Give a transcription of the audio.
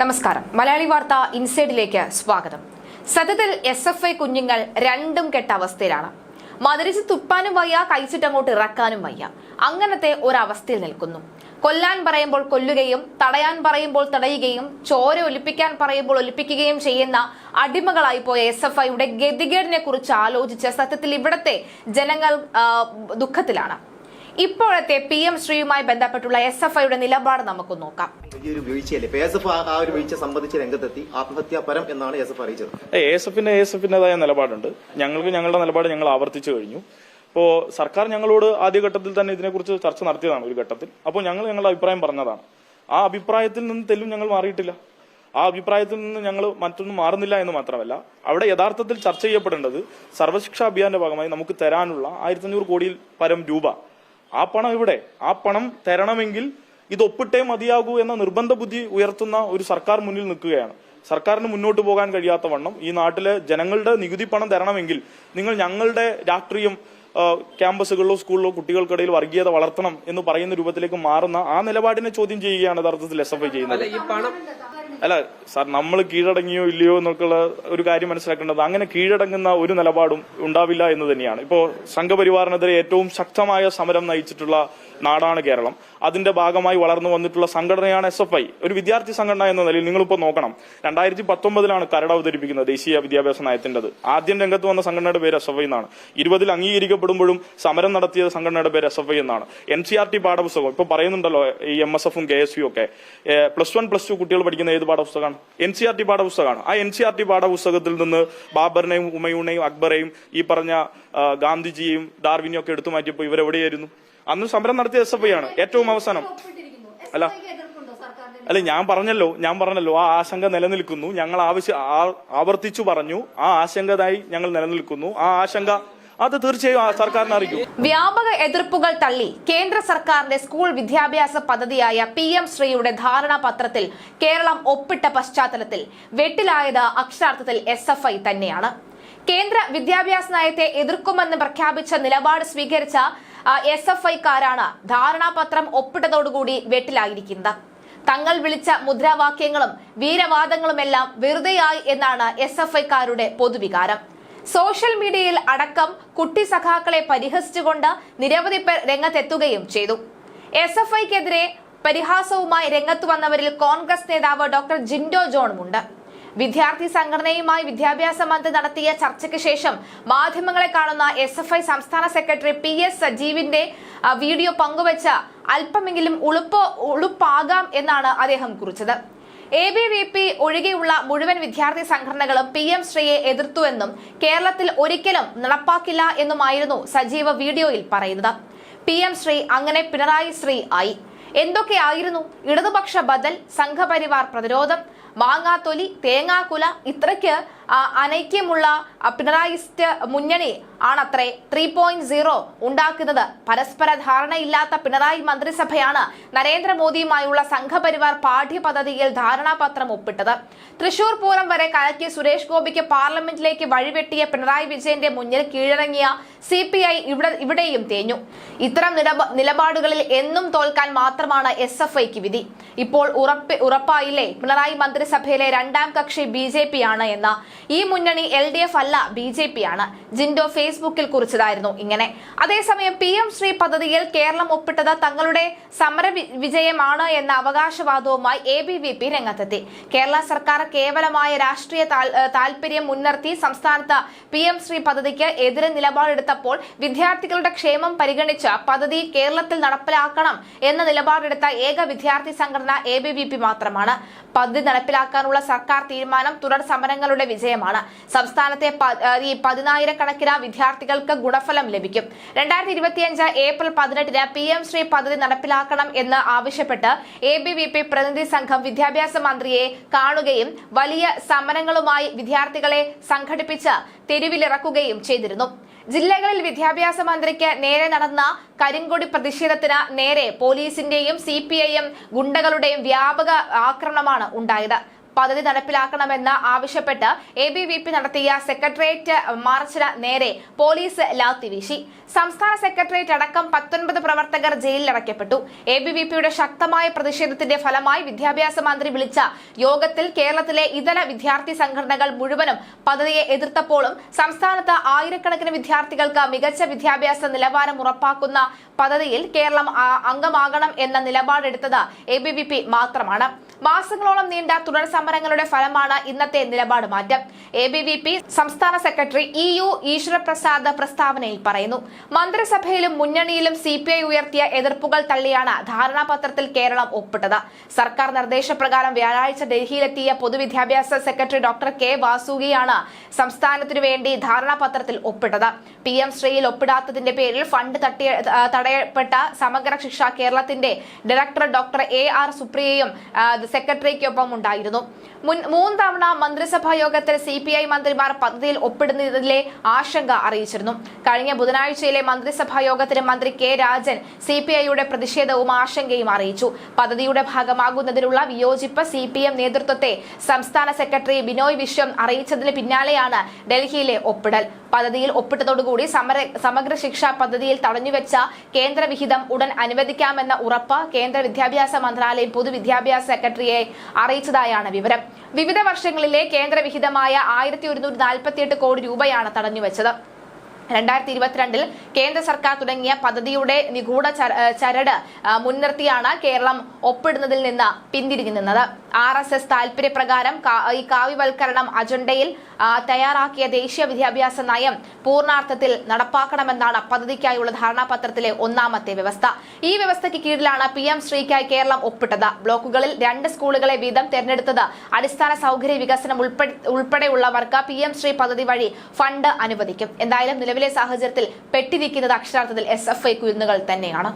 നമസ്കാരം. മലയാളി വാർത്ത ഇൻസൈഡിലേക്ക് സ്വാഗതം. സത്യത്തിൽ എസ് എഫ് ഐ കുഞ്ഞുങ്ങൾ രണ്ടും കെട്ട അവസ്ഥയിലാണ്. മദരിച്ച് തുപ്പാനും വയ്യ കൈച്ചിട്ടങ്ങോട്ട് ഇറക്കാനും വയ്യ. അങ്ങനത്തെ ഒരവസ്ഥയിൽ നിൽക്കുന്നു. കൊല്ലാൻ പറയുമ്പോൾ കൊല്ലുകയും തടയാൻ പറയുമ്പോൾ തടയുകയും ചോര ഒലിപ്പിക്കാൻ പറയുമ്പോൾ ഒലിപ്പിക്കുകയും ചെയ്യുന്ന അടിമകളായി പോയ എസ് എഫ് ഐയുടെ ഗതികേടിനെ കുറിച്ച് ആലോചിച്ച് സത്യത്തിൽ ഇവിടത്തെ ജനങ്ങൾ ദുഃഖത്തിലാണ്. ഇപ്പോഴത്തെ പി എം ശ്രീയുമായി ബന്ധപ്പെട്ടുള്ള എസ് എഫ് ഐയുടെ നിലപാട് നമുക്ക് നോക്കാം. വലിയൊരു വീഴ്ചയല്ലേ? ഇപ്പൊ എസ് എഫ് ആ ഒരു വീഴ്ച സംബന്ധിച്ച് രംഗത്തെത്തി. ആത്മഹത്യാപരം എന്നാണ് എസ് എഫ് അറിയിച്ചത്. എ എസ് എഫിന് എസ് എഫിന്റേതായ നിലപാടുണ്ട്. ഞങ്ങൾക്ക് ഞങ്ങളുടെ നിലപാട് ഞങ്ങൾ ആവർത്തിച്ചു കഴിഞ്ഞു. അപ്പോ സർക്കാർ ഞങ്ങളോട് ആദ്യഘട്ടത്തിൽ തന്നെ ഇതിനെക്കുറിച്ച് ചർച്ച നടത്തിയതാണ് ഒരു ഘട്ടത്തിൽ. അപ്പോൾ ഞങ്ങൾ ഞങ്ങളുടെ അഭിപ്രായം പറഞ്ഞതാണ്. ആ അഭിപ്രായത്തിൽ നിന്ന് തെല്ലും ഞങ്ങൾ മാറിയിട്ടില്ല. ആ അഭിപ്രായത്തിൽ നിന്ന് ഞങ്ങൾ മറ്റൊന്നും മാറുന്നില്ല എന്ന് മാത്രമല്ല അവിടെ യഥാർത്ഥത്തിൽ ചർച്ച ചെയ്യപ്പെടേണ്ടത് സർവശിക്ഷാ അഭിയാന്റെ ഭാഗമായി നമുക്ക് തരാനുള്ള ആയിരത്തി അഞ്ഞൂറ് കോടിയിൽ പരം രൂപ ആ പണം ഇവിടെ ആ പണം തരണമെങ്കിൽ ഇത് ഒപ്പിട്ടേ മതിയാകൂ എന്ന നിർബന്ധ ബുദ്ധി ഉയർത്തുന്ന ഒരു സർക്കാർ മുന്നിൽ നിൽക്കുകയാണ്. സർക്കാരിന് മുന്നോട്ട് പോകാൻ കഴിയാത്ത വണ്ണം ഈ നാട്ടിലെ ജനങ്ങളുടെ നികുതി പണം തരണമെങ്കിൽ നിങ്ങൾ ഞങ്ങളുടെ രാഷ്ട്രീയം ക്യാമ്പസുകളിലോ സ്കൂളിലോ കുട്ടികൾക്കിടയിൽ വർഗീയത വളർത്തണം എന്ന് പറയുന്ന രൂപത്തിലേക്ക് മാറുന്ന ആ നിലപാടിനെ ചോദ്യം ചെയ്യുകയാണ് യഥാർത്ഥത്തിൽ എസ് എഫ് ഐ ചെയ്യുന്നത്. അല്ല സാർ നമ്മൾ കീഴടങ്ങിയോ ഇല്ലയോ എന്നൊക്കെയുള്ള ഒരു കാര്യം മനസ്സിലാക്കേണ്ടത് അങ്ങനെ കീഴടങ്ങുന്ന ഒരു നിലപാടും ഉണ്ടാവില്ല എന്ന് തന്നെയാണ്. ഇപ്പോൾ സംഘപരിവാറിനെതിരെ ഏറ്റവും ശക്തമായ സമരം നയിച്ചിട്ടുള്ള നാടാണ് കേരളം. അതിന്റെ ഭാഗമായി വളർന്നു വന്നിട്ടുള്ള സംഘടനയാണ് എസ് എഫ് ഐ ഒരു വിദ്യാർത്ഥി സംഘടന എന്ന നിലയിൽ നിങ്ങളിപ്പോൾ നോക്കണം. രണ്ടായിരത്തി പത്തൊമ്പതിലാണ് കരട് അവതരിപ്പിക്കുന്നത് ദേശീയ വിദ്യാഭ്യാസ നയത്തിന്റെത്. ആദ്യം രംഗത്ത് വന്ന സംഘടനയുടെ പേര് എസ് എഫ് ഐ എന്നാണ്. ഇരുപതിൽ അംഗീകരിക്കപ്പെടുമ്പോഴും സമരം നടത്തിയ സംഘടനയുടെ പേര് എസ് എഫ് ഐ എന്നാണ്. എൻ സി ആർ ടി പാഠപുസ്തകം ഇപ്പോൾ പറയുന്നുണ്ടല്ലോ ഈ എം എസ് എഫും കെ എസ് യു ഒക്കെ. പ്ലസ് വൺ പ്ലസ് ടു കുട്ടികൾ പഠിക്കുന്ന ഏത് പാഠപുസ്തകമാണ്. എൻ സി ആർ ടി പാഠപുസ്തകമാണ്. ആ എൻ സി ആർ ടി പാഠപുസ്തകത്തിൽ നിന്ന് ബാബറിനെയും ഉമയൂണെയും അക്ബറെയും ഈ പറഞ്ഞ ഗാന്ധിജിയും ഡാർവിനെയും ഒക്കെ എടുത്തു മാറ്റിയപ്പോൾ ഇവരെവിടെയായിരുന്നു? അന്ന് സമരം നടത്തിയ എസ് എഫ് ഐ ആണ്. ഏറ്റവും അവസാനം. അല്ല അല്ല ഞാൻ പറഞ്ഞല്ലോ ഞാൻ പറഞ്ഞല്ലോ ആ ആശങ്ക നിലനിൽക്കുന്നു. ഞങ്ങൾ ആവശ്യ ആവർത്തിച്ചു പറഞ്ഞു. ആ ആശങ്കതായി ഞങ്ങൾ നിലനിൽക്കുന്നു. ആ ആശങ്ക അത് തീർച്ചയായും സർക്കാരിനെ അറിയിക്കും. വ്യാപക എതിർപ്പുകൾ തള്ളി കേന്ദ്ര സർക്കാരിന്റെ സ്കൂൾ വിദ്യാഭ്യാസ പദ്ധതിയായ പി എം ശ്രീയുടെ ധാരണാപത്രത്തിൽ കേരളം ഒപ്പിട്ട പശ്ചാത്തലത്തിൽ വെട്ടിലായത് അക്ഷരാർത്ഥത്തിൽ എസ് എഫ് ഐ തന്നെയാണ്. കേന്ദ്ര വിദ്യാഭ്യാസ നയത്തെ എതിർക്കുമെന്ന് പ്രഖ്യാപിച്ച നിലപാട് സ്വീകരിച്ച എസ് എഫ് ഐക്കാരാണ് ധാരണാപത്രം ഒപ്പിട്ടതോടുകൂടി വെട്ടിലായിരിക്കുന്നത്. തങ്ങൾ വിളിച്ച മുദ്രാവാക്യങ്ങളും വീരവാദങ്ങളുമെല്ലാം വെറുതെയായി എന്നാണ് എസ് എഫ് ഐക്കാരുടെ പൊതുവികാരം. സോഷ്യൽ മീഡിയയിൽ അടക്കം കുട്ടി സഖാക്കളെ പരിഹസിച്ചുകൊണ്ട് നിരവധി പേർ രംഗത്തെത്തുകയും ചെയ്തു. എസ് എഫ് ഐക്കെതിരെ പരിഹാസവുമായി രംഗത്തു വന്നവരിൽ കോൺഗ്രസ് നേതാവ് ഡോക്ടർ ജിൻഡോ ജോണുമുണ്ട്. വിദ്യാർത്ഥി സംഘടനയുമായി വിദ്യാഭ്യാസ മന്ത്രി നടത്തിയ ചർച്ചയ്ക്ക് ശേഷം മാധ്യമങ്ങളെ കാണുന്ന എസ് എഫ് ഐ സംസ്ഥാന സെക്രട്ടറി പി എസ് സജീവിന്റെ വീഡിയോ പങ്കുവച്ച അല്പമെങ്കിലും ഉളുപ്പ് ഉളുപ്പാകാം എന്നാണ് അദ്ദേഹം കുറിച്ചത്. എ ബി വി പി ഒഴികെയുള്ള മുഴുവൻ വിദ്യാർത്ഥി സംഘടനകളും പി എം ശ്രീയെ എതിർത്തുവെന്നും കേരളത്തിൽ ഒരിക്കലും നടപ്പാക്കില്ല എന്നുമായിരുന്നു സജീവ വീഡിയോയിൽ പറയുന്നത്. പി എം ശ്രീ അങ്ങനെ പിണറായി ശ്രീ ആയി. എന്തൊക്കെയായിരുന്നു? ഇടതുപക്ഷ ബദൽ സംഘപരിവാർ പ്രതിരോധം മാങ്ങാത്തൊലി തേങ്ങാക്കുല ഇത്രയ്ക്ക് അനൈക്യമുള്ള പിണറായിസ്റ്റ് മുന്നണി ആണത്രേ ത്രീ പോയിന്റ് സീറോ ഉണ്ടാക്കുന്നത്. പരസ്പര ധാരണയില്ലാത്ത പിണറായി മന്ത്രിസഭയാണ് നരേന്ദ്രമോദിയുമായുള്ള സംഘപരിവാർ പാഠ്യപദ്ധതിയിൽ ധാരണാപത്രം ഒപ്പിട്ടത്. തൃശൂർ പൂരം വരെ കലക്കിയ സുരേഷ് ഗോപിക്ക് പാർലമെന്റിലേക്ക് വഴിവെട്ടിയ പിണറായി വിജയന്റെ മുന്നിൽ കീഴടങ്ങിയ സി പി ഐ ഇവിടെ ഇവിടെയും തേഞ്ഞു. ഇത്തരം നിലപ- നിലപാടുകളിൽ എന്നും തോൽക്കാൻ മാത്രമാണ് എസ് എഫ് ഐക്ക് വിധി. ഇപ്പോൾ ഉറപ്പ് ഉറപ്പായില്ലേ? പിണറായി മന്ത്രിസഭയിലെ രണ്ടാം കക്ഷി ബി ജെ പി ആണ് എന്ന് ഈ മുന്നണി എൽ ഡി എഫ് അല്ല ബി ജെ പി ആണ്. ജിൻഡോ ഫേസ്ബുക്കിൽ കുറിച്ചതായിരുന്നു ഇങ്ങനെ. അതേസമയം പി എം ശ്രീ പദ്ധതിയിൽ കേരളം ഒപ്പിട്ടത് തങ്ങളുടെ സമര വിജയമാണ് എന്ന അവകാശവാദവുമായി എ ബി വി പി രംഗത്തെത്തി. കേരള സർക്കാർ കേവലമായ രാഷ്ട്രീയ താല്പര്യം മുൻനിർത്തി സംസ്ഥാനത്ത് പി എം ശ്രീ പദ്ധതിക്ക് എതിരെ നിലപാടെടുത്തപ്പോൾ വിദ്യാർത്ഥികളുടെ ക്ഷേമം പരിഗണിച്ച് പദ്ധതി കേരളത്തിൽ നടപ്പിലാക്കണം എന്ന നിലപാടെടുത്ത ഏക വിദ്യാർത്ഥി സംഘടന എ ബി വി പി മാത്രമാണ്. പദ്ധതി നടപ്പിലാക്കാനുള്ള സർക്കാർ തീരുമാനം തുടർ സമരങ്ങളുടെ വിജയമാണ്. സംസ്ഥാനത്തെ പതിനായിരക്കണക്കിന് വിദ്യാർത്ഥികൾക്ക് ഗുണഫലം ലഭിക്കും. രണ്ടായിരത്തി ഇരുപത്തിയഞ്ച് ഏപ്രിൽ പതിനെട്ടിന് പി എം ശ്രീ പദ്ധതി നടപ്പിലാക്കണം എന്ന് ആവശ്യപ്പെട്ട് എ ബി വി പി പ്രതിനിധി സംഘം വിദ്യാഭ്യാസ മന്ത്രിയെ കാണുകയും വലിയ സമരങ്ങളുമായി വിദ്യാർത്ഥികളെ സംഘടിപ്പിച്ച് തെരുവിലിറക്കുകയും ചെയ്തിരുന്നു. ജില്ലകളിൽ വിദ്യാഭ്യാസ മന്ത്രിക്ക് നേരെ നടന്ന കരിങ്കൊടി പ്രതിഷേധത്തിന് നേരെ പോലീസിന്റെയും സി പി ഐ എം ഗുണ്ടകളുടെയും വ്യാപക ആക്രമണമാണ് ഉണ്ടായത്. പദ്ധതി നടപ്പിലാക്കണമെന്ന് ആവശ്യപ്പെട്ട് എ ബി വി പി നടത്തിയ സെക്രട്ടേറിയറ്റ് മാർച്ചിന് നേരെ പോലീസ് ലാത്തി വീശി. സംസ്ഥാന സെക്രട്ടേറിയറ്റ് അടക്കം പത്തൊൻപത് പ്രവർത്തകർ ജയിലിലടയ്ക്കപ്പെട്ടു എ ബി വി പിയുടെ ശക്തമായ പ്രതിഷേധത്തിന്റെ ഫലമായി വിദ്യാഭ്യാസ മന്ത്രി വിളിച്ച യോഗത്തിൽ കേരളത്തിലെ ഇതര വിദ്യാർത്ഥി സംഘടനകൾ മുഴുവനും പദ്ധതിയെ എതിർത്തപ്പോഴും സംസ്ഥാനത്ത് ആയിരക്കണക്കിന് വിദ്യാർത്ഥികൾക്ക് മികച്ച വിദ്യാഭ്യാസ നിലവാരം ഉറപ്പാക്കുന്ന പദ്ധതിയിൽ കേരളം അംഗമാകണം എന്ന നിലപാടെടുത്തത് എ ബി വി പി മാത്രമാണ്. മാസങ്ങളോളം നീണ്ട തുടർ സമരങ്ങളുടെ ഫലമാണ് ഇന്നത്തെ നിലപാട് മാറ്റം. എ ബി വി പി സംസ്ഥാന സെക്രട്ടറി ഇ യു ഈശ്വരപ്രസാദ് പ്രസ്താവനയിൽ പറയുന്നു മന്ത്രിസഭയിലും മുന്നണിയിലും സി പി ഐ ഉയർത്തിയ എതിർപ്പുകൾ തള്ളിയാണ് ധാരണാപത്രത്തിൽ കേരളം ഒപ്പിട്ടത്. സർക്കാർ നിർദ്ദേശപ്രകാരം വ്യാഴാഴ്ച ഡൽഹിയിലെത്തിയ പൊതുവിദ്യാഭ്യാസ സെക്രട്ടറി ഡോക്ടർ കെ വാസുകിയാണ് സംസ്ഥാനത്തിനു വേണ്ടി ധാരണാപത്രത്തിൽ ഒപ്പിട്ടത്. പി എം ശ്രീയിൽ ഒപ്പിടാത്തതിന്റെ പേരിൽ ഫണ്ട് തട്ടിയ തടയപ്പെട്ട സമഗ്ര ശിക്ഷ കേരളത്തിന്റെ ഡയറക്ടർ ഡോക്ടർ എ ആർ സുപ്രിയയും സെക്രട്ടറിക്കൊപ്പം ഉണ്ടായിരുന്നു. മൂന്ന് തവണ മന്ത്രിസഭാ യോഗത്തിൽ സി പി ഐ മന്ത്രിമാർ പദ്ധതിയിൽ ഒപ്പിടുന്നതിലെ ആശങ്ക അറിയിച്ചിരുന്നു. കഴിഞ്ഞ ബുധനാഴ്ചയിലെ മന്ത്രിസഭാ യോഗത്തിന് മന്ത്രി കെ രാജൻ സി പി ഐയുടെ പ്രതിഷേധവും ആശങ്കയും അറിയിച്ചു. പദ്ധതിയുടെ ഭാഗമാകുന്നതിനുള്ള വിയോജിപ്പ് സി പി എം നേതൃത്വത്തെ സംസ്ഥാന സെക്രട്ടറി ബിനോയ് വിശ്വം അറിയിച്ചതിന് പിന്നാലെയാണ് ഡൽഹിയിലെ ഒപ്പിടൽ. പദ്ധതിയിൽ ഒപ്പിട്ടതോടുകൂടി സമര സമഗ്ര ശിക്ഷാ പദ്ധതിയിൽ തടഞ്ഞുവെച്ച കേന്ദ്രവിഹിതം ഉടൻ അനുവദിക്കാമെന്ന ഉറപ്പ് കേന്ദ്ര വിദ്യാഭ്യാസ മന്ത്രാലയം പൊതുവിദ്യാഭ്യാസ സെക്രട്ടറിയെ അറിയിച്ചതായാണ് വിവരം. വിവിധ വർഷങ്ങളിലെ കേന്ദ്രവിഹിതമായ ആയിരത്തി ഒരുന്നൂറ്റി നാൽപ്പത്തിയെട്ട് കോടി രൂപയാണ് തടഞ്ഞുവെച്ചത്. രണ്ടായിരത്തി ഇരുപത്തിരണ്ടിൽ കേന്ദ്ര സർക്കാർ തുടങ്ങിയ പദ്ധതിയുടെ നിഗൂഢ ചരട് മുൻനിർത്തിയാണ് കേരളം ഒപ്പിടുന്നതിൽ നിന്ന് പിന്തിരിഞ്ഞു നിന്നത്. ആർ എസ് എസ് താൽപര്യപ്രകാരം ഈ കാവ്യവൽക്കരണം അജണ്ടയിൽ തയ്യാറാക്കിയ ദേശീയ വിദ്യാഭ്യാസ നയം പൂർണാർത്ഥത്തിൽ നടപ്പാക്കണമെന്നാണ് പദ്ധതിക്കായുള്ള ധാരണാപത്രത്തിലെ ഒന്നാമത്തെ വ്യവസ്ഥ. ഈ വ്യവസ്ഥയ്ക്ക് കീഴിലാണ് പി എം ശ്രീക്കായി കേരളം ഒപ്പിട്ടത്. ബ്ലോക്കുകളിൽ രണ്ട് സ്കൂളുകളെ വീതം തെരഞ്ഞെടുത്തത് അടിസ്ഥാന സൗകര്യ വികസനം ഉൾപ്പെ- ഉൾപ്പെടെയുള്ളവർക്ക് പി എം ശ്രീ പദ്ധതി വഴി ഫണ്ട് അനുവദിക്കും. എന്തായാലും നിലവിലെ സാഹചര്യത്തിൽ പെട്ടിരിക്കുന്നത് അക്ഷരാർത്ഥത്തിൽ എസ് എഫ് ഐ കുരുന്നുകൾ തന്നെയാണ്.